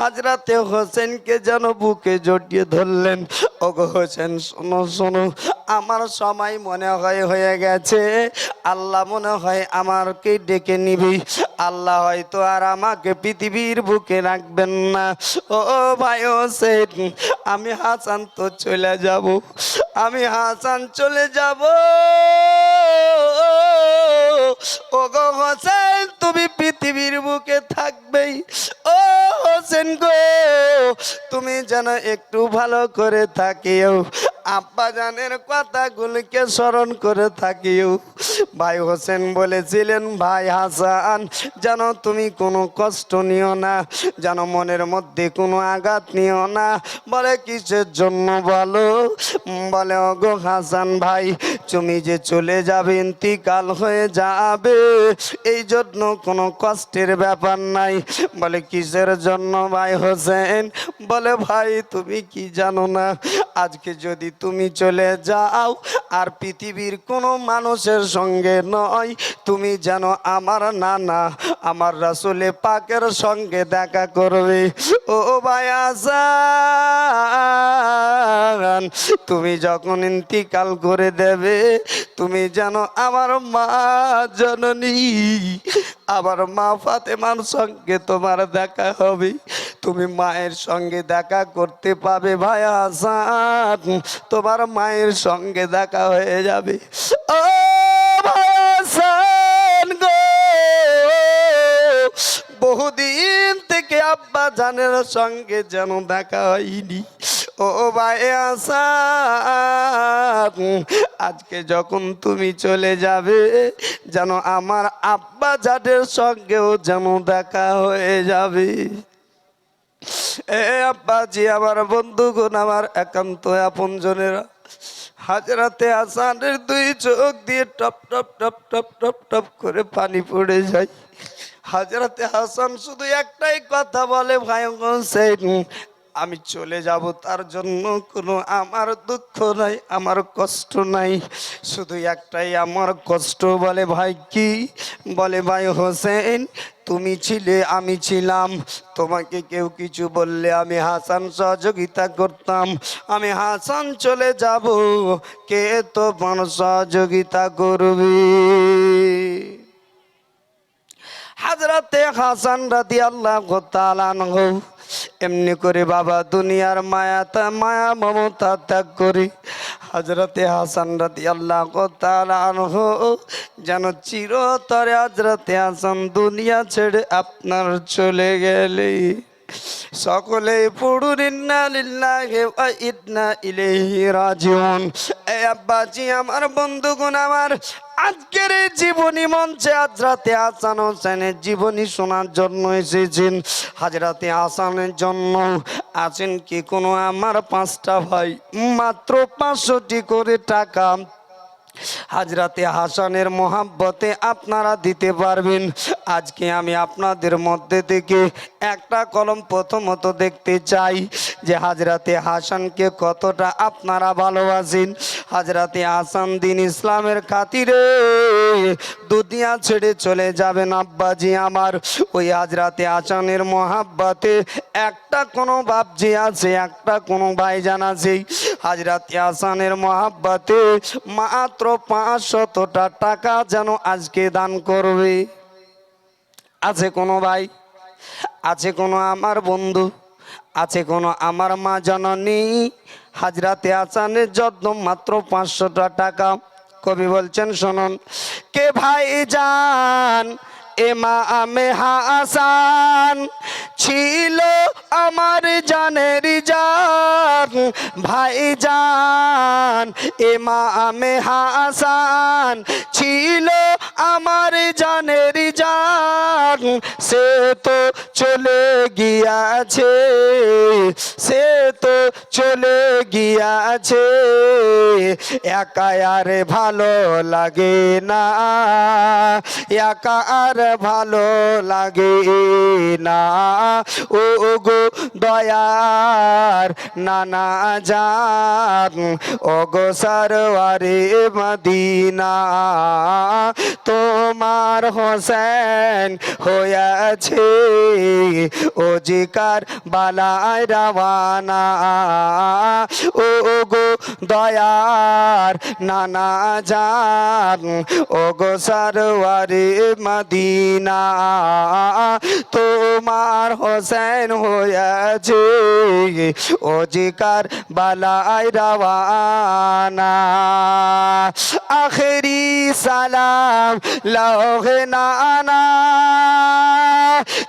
হাজরাতে হোসেনকে যেন বুকে জড়িয়ে ধরলেন। ওগো হোসেন, শোনো শোনো, আমার সময় মনে হয় হয়ে গেছে। আল্লাহ মনে হয় আমাকে ডেকে নিবি। আল্লাহ হয়তো আর আমাকে পৃথিবীর বুকে রাখবেন না। ও ভাই হোসেন, আমি হাসান তো চলে যাব। আমি হাসান চলে যাব। ও গো হোসেন, তুমি পৃথিবীর বুকে থাকবেই। ও হোসেন গো। তুমি যেন একটু ভালো করে থাকিও। আব্বা জানের কথাগুলিকে স্মরণ করে থাকিও। ভাই হোসেন বলেছিলেন, ভাই হাসান যেন তুমি কোনো কষ্ট নিও না যেন মনের মধ্যে কোনো আঘাত নিও না। বলে, কিসের জন্য বলো? বলে, ওগো হাসান ভাই, তুমি যে চলে যাবে, ইন্তিকাল হয়ে যাবে। এই জন্য কোনো কষ্টের ব্যাপার নাই। বলে, কিসের জন্য ভাই হোসেন? বলে, ভাই, তুমি কি জানো না, আজকে যদি তুমি চলে যাও, আর পৃথিবীর কোনো মানুষের সঙ্গে নয়। তুমি যেন আমার নানা, আমার রাসুলে পাকের সঙ্গে দেখা করবে। ও আসান, তুমি যখন ইন্তিকাল করে দেবে, তুমি যেন আমার মা জননী, আমার মা ফাতেমার সঙ্গে তোমার দেখা হবে। তুমি মায়ের সঙ্গে দেখা করতে পাবে ভাই আসান তোমার মায়ের সঙ্গে দেখা হয়ে যাবে। ও ভাই গো। বহুদিন থেকে আব্বা জানের সঙ্গে যেন দেখা হয়নি। ও ভাই আসান আজকে যখন তুমি চলে যাবে, যেন আমার আব্বা জানের সঙ্গেও যেন দেখা হয়ে যাবে। এ আব্বাজি আমার বন্ধুগণ, আমার একান্ত আপনজনেরা হাজরাতে আসানের দুই চোখ দিয়ে টপ টপ টপ টপ টপ টপ করে পানি পড়ে যায়। হাজরাতে হাসান শুধু একটাই কথা বলে, ভাই হোসেন আমি চলে যাব, তার জন্য কোনো আমার দুঃখ নাই, আমার কষ্ট নাই। শুধু একটাই আমার কষ্ট, বলে ভাই কি? বলে, ভাই হোসেন, তুমি ছিলে, আমি ছিলাম। তোমাকে কেউ কিছু বললে আমি হাসান সহযোগিতা করতাম। আমি হাসান চলে যাব, কে তোমার সহযোগিতা করবে? হাজরাতে হাসান রাদি আল্লাহ তালানহ এমনি করে বাবা দুনিয়ার মায়া তা মায়া মমতা ত্যাগ করি। হাজরতে হাসান রাতি আল্লাহ আনহ যেন চিরতরে হাজরতে হাসান দুনিয়া ছেড়ে আপনার চলে গেলে। সকলে পড়ুন আমার বন্ধুগণ, আমার আজকের এই জীবনী মঞ্চে হাজরাতে হাসান হোসেনের জীবনী শোনার জন্য এসেছেন হাজরাতে হাসানের জন্য। আছেন কি কোনো আমার পাঁচটা ভাই? মাত্র পাঁচশোটি করে টাকা হাজরাতে হাসানের মোহাব্বতে আপনারা দিতে পারবেন। আজকে আমি আপনাদের মধ্যে থেকে একটা কলম প্রথমত দেখতে চাই যে হাজরাতে হাসানকে কতটা আপনারা ভালোবাসেন। হাজরাতে হাসান দিন ইসলামের খাতিরে দুনিয়া ছেড়ে চলে যাবেন আব্বাজি আমার। ওই হাজরাতে হাসানের মোহাব্বতে একটা কোনো বাপজি আছে, একটা কোনো ভাইজান আছে। হাজরাতে হাসানের মোহাব্বতে মাত্র পাঁচশতটা টাকা যেন আজকে দান করবে। আছে কোনো ভাই? আছে কোনো আমার বন্ধু? আছে কোনো আমার মা জননী? হাজরাতে আসানের যত্ন মাত্র পাঁচশোটা টাকা। কবি বলছেন, শুনুন, কে ভাই যান এমা আমে হাসান? ছিল আমার জানের জান। ভাই এমা আমে হাসান ছিল আমার জানের জান। সে তো চলে গিয়াছে, সে তো চলে গিয়াছে। একা আর ভালো লাগে না, একা আর ভালো লাগে না। ও গো দয়ার নানা যান ও গো সরওয়ারে মদিনা, তোমার হোসেন হয়েছে ও জিকার বালায় রাওয়ানা, ও গো দয়ার নানা যান ও গো সরওয়ারে মদিনা, তোমার হোসেন হয়েছে। ও জিকার বালাই রাওয়ানা। আখেরি সালাম লহে নানা।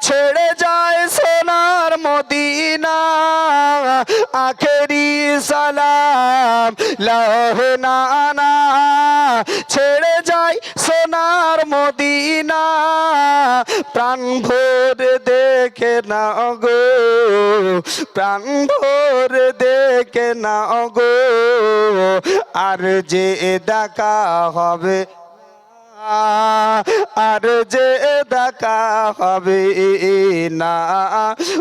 ছেড়ে যায় সোনার মদিনা। আখেরি সালাম লহে নানা। ছেড়ে যায় সোনার মদিনা, প্রাণ ভোর দেখে না গো, প্রাণ ভোর দেখে না গো। আর যে দেখা হবে আর যে দেখা হবে না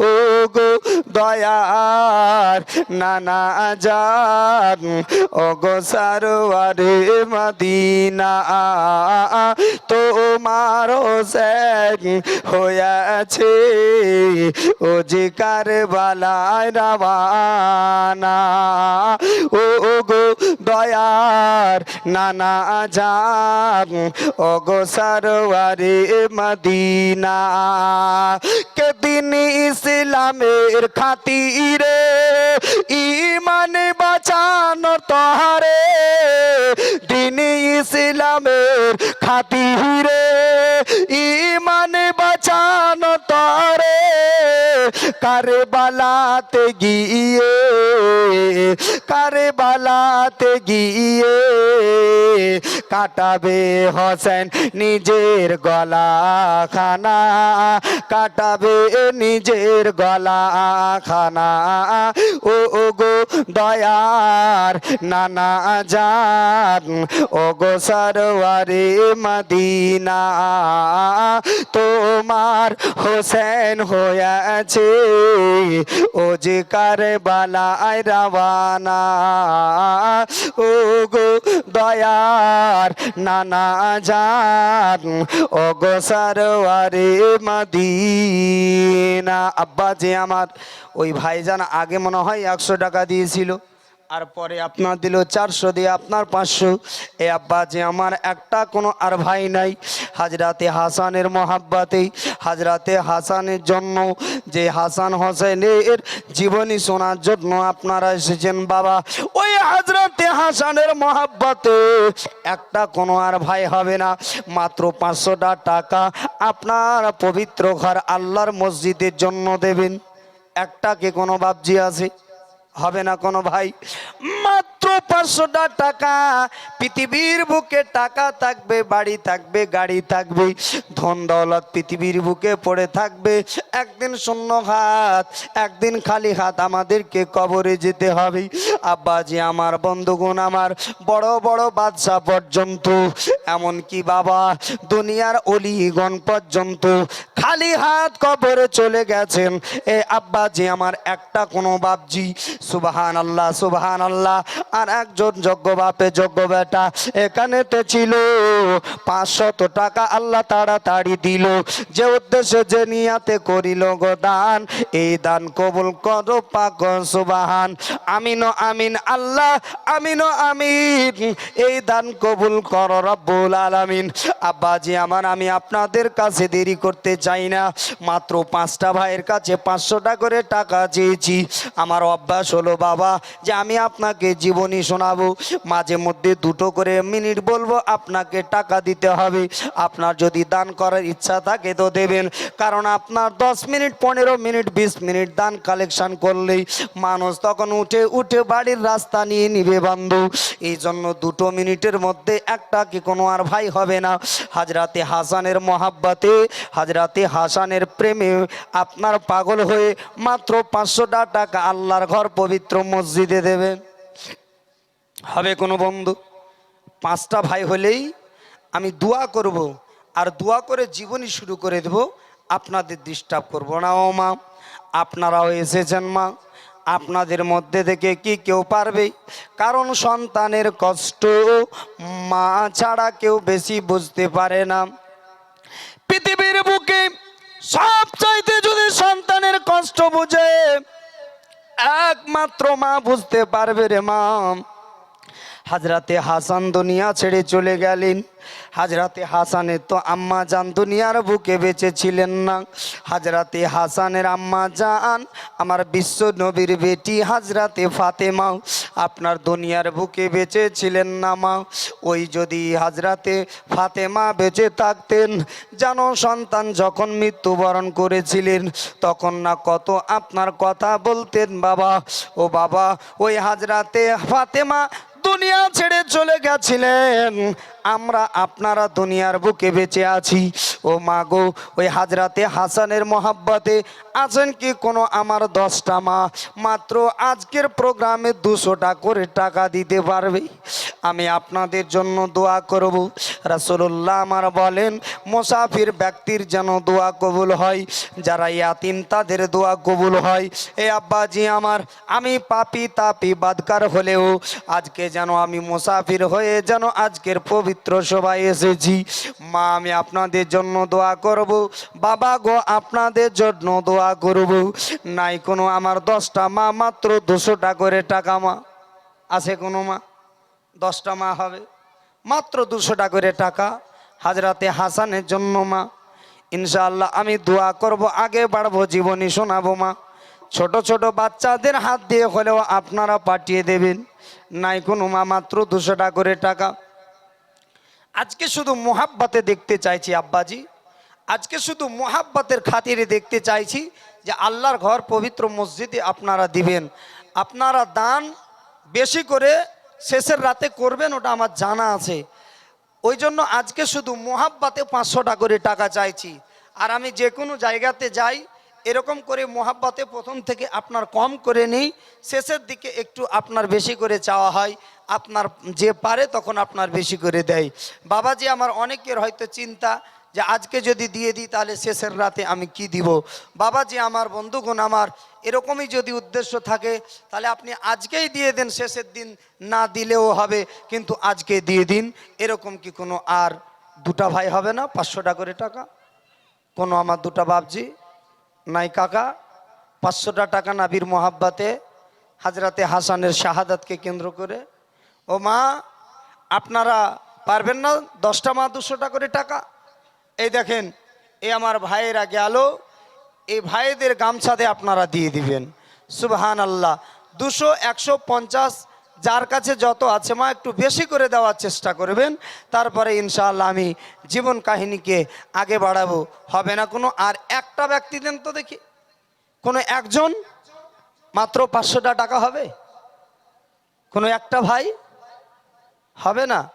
ও গো দয়ার নানা যান ও গো সারোয়ারে মদিনা, তোমার হোসেন হয়েছে ও যে কার বালায় রাবানা ও গো দয়ার নানা যান ও গো সারোয়ারে মদিনা কেদিন ইসলামের খাতিরে ইমান বাচান তোহারে দিন ইসলামের খাতিরে ইমান বাঁচানো তরে কারে বালাতে গিয়ে কারে বালাতে গিয়ে, কাটাবে হোসেন নিজের গলা খানা কাটাবে নিজের গলা খানা ও গো দয়ার নানা যান ও গো সরওয়ারে মদিনা, তোমার হোসেন হয়েছে। ও যে কার বালায় রাওয়ানা ও গো দয়ার নানা যান ও গো সরওয়ারে মদিনা। আব্বা যে আমার, ওই ভাইজান আগে মনে হয় একশো টাকা দিয়েছিল। আর পরে আপনার দিল চারশো, দিয়ে আপনার পাঁচশো। এ আব্বা যে আমার একটা কোনো আর ভাই নাই। হাজরাতে হাসানের মহাব্বাতেই হাজরাতে হাসানের জন্য যে হাসান হোসেনের জীবনী শোনার জন্য আপনারা এসেছেন বাবা। ওই হাজরাতে হাসানের মহাব্বাতে একটা কোনো আর ভাই হবে না। মাত্র পাঁচশোটা টাকা আপনার পবিত্র ঘর আল্লাহর মসজিদের জন্য দেবেন। একটা কে কোনো বাবজি আছে? হবে না কোনো ভাই। মাত্র পাঁচশোটা টাকা, পৃথিবীর বুকে টাকা থাকবে, বাড়ি থাকবে, গাড়ি থাকবে, ধন দৌলত পৃথিবীর বুকে পড়ে থাকবে। একদিন শূন্য হাত, একদিন খালি হাত আমাদেরকে কবরে যেতে হবে। আব্বাজি, আমার বন্ধুগণ, আমার বড় বড় বাদশা পর্যন্ত, এমনকি বাবা, দুনিয়ার অলিগণ পর্যন্ত খালি হাত কবরে চলে গেছেন এ আব্বাজি আমার একটা কোনো বাপজি সুবাহান আল্লাহ সুবাহান আল্লাহ আর একজন যোগ্য বাপে যোগ্য বেটা এখানেতে ছিল। পাঁচশত টাকা আল্লাহ তাড়াতাড়ি দিল। যে উদ্দেশ্যে যে নিয়াতে করিল গো দান, এই দান কবুল করো পাক সুবাহান। আমিন আমিন, আল্লাহ আমিন আমিন। এই দান কবুল করো রব্বুল আলামিন। আব্বাজি আমার, আমি আপনাদের কাছে দেরি করতে চাই না। মাত্র পাঁচটা ভাইয়ের কাছে পাঁচশোটা করে টাকা চেয়েছি। আমার অভ্যাস হলো, বাবা, যে আমি আপনাকে জীবনী শোনাবো। মাঝে মধ্যে দুটো করে মিনিট বলব, আপনাকে টাকা দিতে হবে। আপনার যদি দান করার ইচ্ছা থাকে তো দেবেন। কারণ আপনার দশ মিনিট, পনেরো মিনিট, বিশ মিনিট দান কালেকশন করলেই মানুষ তখন উঠে উঠে বাড়ির রাস্তা নিয়ে নিবে বান্ধব এই জন্য দুটো মিনিটের মধ্যে একটা কি কোনো আর ভাই হবে না। হাজরাতে হাসানের মহাব্বাতে, হাজরাতে হাসানের প্রেমে আপনার পাগল হয়ে মাত্র পাঁচশোটা টাকা আল্লাহর ঘর পবিত্র মসজিদে দেবেন। হবে কোনো বন্ধু? পাঁচটা ভাই হলেই আমি দোয়া করব আর দোয়া করে জীবনী শুরু করে দেব, আপনাদের ডিস্টার্ব করব না ও মা। আপনারাও এসেছেন মা। আপনাদের মধ্যে থেকে কি কেউ পারবে? কারণ সন্তানের কষ্ট মা ছাড়া কেউ বেশি বুঝতে পারে না। সব চাইতে যদি সন্তানের কষ্ট বুঝে একমাত্র মা বুঝতে পারবে রে মা। হাজরাতে হাসান দুনিয়া ছেড়ে চলে গেলেন। হাজরাতে হাসানের তো আম্মা জান দুনিয়ার বুকে বেঁচে ছিলেন না। হাজরাতে হাসানের আম্মা জান, আমার বিশ্ব নবীর বেটি হাজরাতে ফাতেমা, আপনার দুনিয়ার বুকে বেঁচে ছিলেন না মা। ওই যদি হাজরাতে ফাতেমা বেঁচে থাকতেন, যেন সন্তান যখন মৃত্যুবরণ করেছিলেন, তখন না কত আপনার কথা বলতেন বাবা। ও বাবা, ওই হাজরাতে ফাতেমা দুনিয়া ছেড়ে চলে গেছিলেন। আমরা আপনারা দুনিয়ার বুকে বেঁচে আছি। ও মা গো, ওই হাজরাতে হাসানের মহাব্বতে আছেন কি কোনো আমার দশটা মা? মাত্র আজকের প্রোগ্রামে দুশোটা করে টাকা দিতে পারবে। আমি আপনাদের জন্য দোয়া করব। রাসুল্লাহ আমার বলেন, মোসাফির ব্যক্তির যেন দোয়া কবুল হয়, যারা ইয়াতিম তাদের দোয়া কবুল হয়। এ আব্বাজি আমার, আমি পাপি তাপি বাদকার হলেও আজকে যেন আমি মোসাফির হয়ে যেন আজকের পবিত্র সবাই এসেছি। মা, আমি আপনাদের জন্য দোয়া করব। বাবা গো, আপনাদের জন্য দোয়া করব। নাই কোনো আমার দশটা মা, মাত্র দুশোটা করে টাকা মা। আছে কোনো মা? দশটা মা হবে। মাত্র দুশোটা করে টাকা হাজরাতে হাসানের জন্য মা। ইনশাআল্লাহ আমি দোয়া করব, আগে বাড়বো, জীবনী শোনাবো মা। ছোট ছোট বাচ্চাদের হাত দিয়ে হলেও আপনারা পাঠিয়ে দেবেন। নাই কোনো মা, মাত্র দুশোটা করে টাকা। আজকে শুধু মোহাব্বাতে দেখতে চাইছি আব্বাজি। আজকে শুধু মোহাব্বাতের খাতিরে দেখতে চাইছি যে আল্লাহর ঘর পবিত্র মসজিদে আপনারা দিবেন। আপনারা দান বেশি করে শেষের রাতে করবেন, ওটা আমার জানা আছে। ওই জন্য আজকে শুধু মোহাব্বাতে পাঁচশোটা করে টাকা চাইছি। আর আমি যে কোনো জায়গাতে যাই এরকম করে মোহাব্বাতে প্রথম থেকে আপনার কম করে নিই, শেষের দিকে একটু আপনার বেশি করে চাওয়া হয়, আপনার যে পারে তখন আপনার বেশি করে দেয়। বাবাজি আমার অনেকের হয়তো চিন্তা যে আজকে যদি দিয়ে দিই তাহলে শেষের রাতে আমি কি দিব? বাবাজি আমার, বন্ধুগণ আমার, এরকমই যদি উদ্দেশ্য থাকে, তাহলে আপনি আজকেই দিয়ে দেন, শেষের দিন না দিলেও হবে, কিন্তু আজকে দিয়ে দিন। এরকম কি কোনো আর দুটা ভাই হবে না? পাঁচশোটা করে টাকা? কোনো আমার দুটা বাপজি? নাই কাকা, পাঁচশোটা টাকা নাবির মোহাব্বাতে হাজরাতে হাসানের শাহাদাতকে কেন্দ্র করে। ও মা, আপনারা পারবেন না দশটা মা দুশোটা করে টাকা? এই দেখেন, এ আমার ভাইয়েরা গেল এই ভাইদের গামছাতে আপনারা দিয়ে দিবেন। সুবহান আল্লাহ দুশো, একশো পঞ্চাশ যার কাছে যত আছে মা, একটু বেশি করে দেওয়ার চেষ্টা করবেন। তারপরে ইনশাআল্লাহ আমি জীবন কাহিনীকে আগে বাড়াবো। হবে না কোনো? আর একটা ব্যক্তি দেন তো দেখি। কোনো একজন? মাত্র পাঁচশোটা টাকা হবে? কোনো একটা ভাই? হবে না?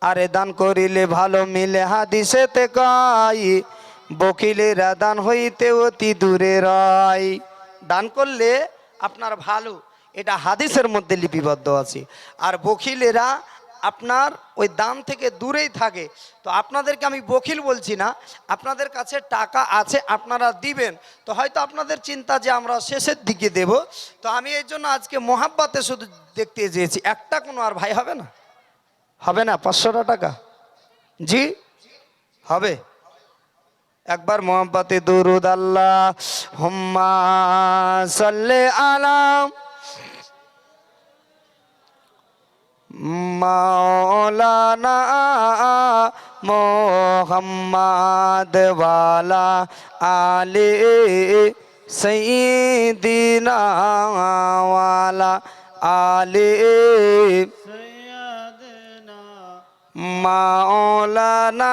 আরে দান করিলে ভালো মিলে হাদিসেতে কয়, বকিলেরা দান হইতে অতি দূরে রয়। দান করলে আপনার ভালো। এটা হাদিসের মধ্যে লিপিবদ্ধ আছে। আর বকিলেরা আপনার ওই দাম থেকে দূরেই থাকে। তো আপনাদেরকে আমি বকিল বলছি না, আপনাদের কাছে টাকা আছে, আপনারা দিবেন। তো হয়তো আপনাদের চিন্তা যে আমরা শেষের দিকে দেব। তো আমি এই জন্য আজকে মোহাব্বাতে শুধু দেখতে চেয়েছি, একটা কোনো আর ভাই হবে না? হবে না? পাঁচশোটা টাকা? জি? হবে। একবার মোহাম্মতে দুরুদ আল্লাহ, হুম্মা সাল্লে আলাম মাওলানা মোহাম্মদ ওয়ালা আলে সঈদিনা ওয়ালা আলে মাওলানা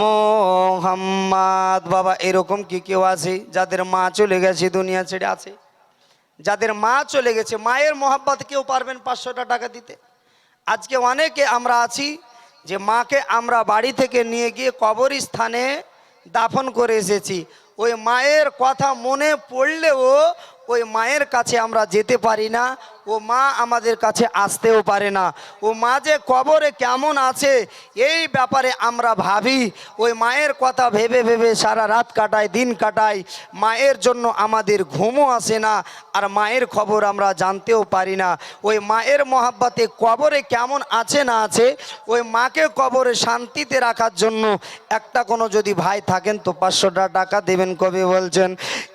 মোহাম্মদ। বাবা এরকম কি কেউ আছে যাদের মা চলে গেছে দুনিয়া ছেড়ে আছে? যাদের মা চলে গেছে, মায়ের মহাব্বাত কেউ পারবেন পাঁচশোটা টাকা দিতে। আজকে অনেকে আমরা আছি যে মাকে আমরা বাড়ি থেকে নিয়ে গিয়ে কবরস্থানে দাফন করে এসেছি। ওই মায়ের কথা মনে পড়লেও ওই মায়ের কাছে আমরা যেতে পারি না ও মা আমাদের কাছে আসতেও পারে না। ও মা যে কবরে কেমন আছে, এই ব্যাপারে আমরা ভাবি। ওই মায়ের কথা ভেবে ভেবে সারা রাত কাটাই দিন কাটাই মায়ের জন্য আমাদের ঘুমও আসে না, আর মায়ের খবর আমরা জানতেও পারি না। ওই মায়ের মহাব্বাতে কবরে কেমন আছে না আছে, ওই মাকে কবরে শান্তিতে রাখার জন্য একটা কোনো যদি ভাই থাকেন তো পাঁচশোটা টাকা দেবেন কবি বলছেন?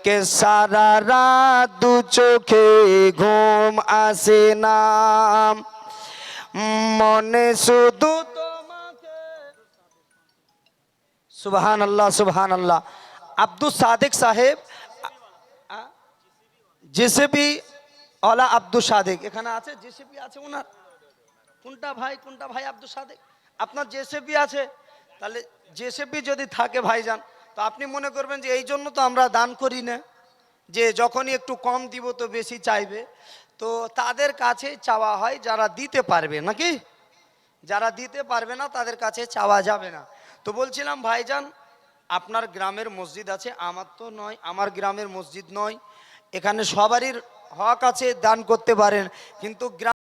কে সারা রাত দু চোখে ঘুম আসে না মনে শুধু তোমাকে। সুবহান আল্লাহ সুবহান আল্লাহ আব্দুল সাদেক সাহেব জেসেবি অলা আব্দুল সাদেক। এখানে আছে জেসেবি আছে ওনার। কোনটা ভাই কোনটা ভাই আব্দুল সাদেক? আপনার জেসেবি আছে, তাহলে জেসেবি যদি থাকে ভাইজান, তো আপনি মনে করবেন যে এই জন্য তো আমরা দান করি না, যে যখনই একটু কম দিব তো বেশি চাইবে। তো তাদের কাছে চাওয়া হয় যারা দিতে পারবে, নাকি? যারা দিতে পারবে না, তাদের কাছে চাওয়া যাবে না। তো বলছিলাম, ভাইজান, আপনার গ্রামের মসজিদ আছে, আমার তো নয়, আমার গ্রামের মসজিদ নয়। এখানে সবারই হক আছে দান করতে পারেন, কিন্তু গ্রাম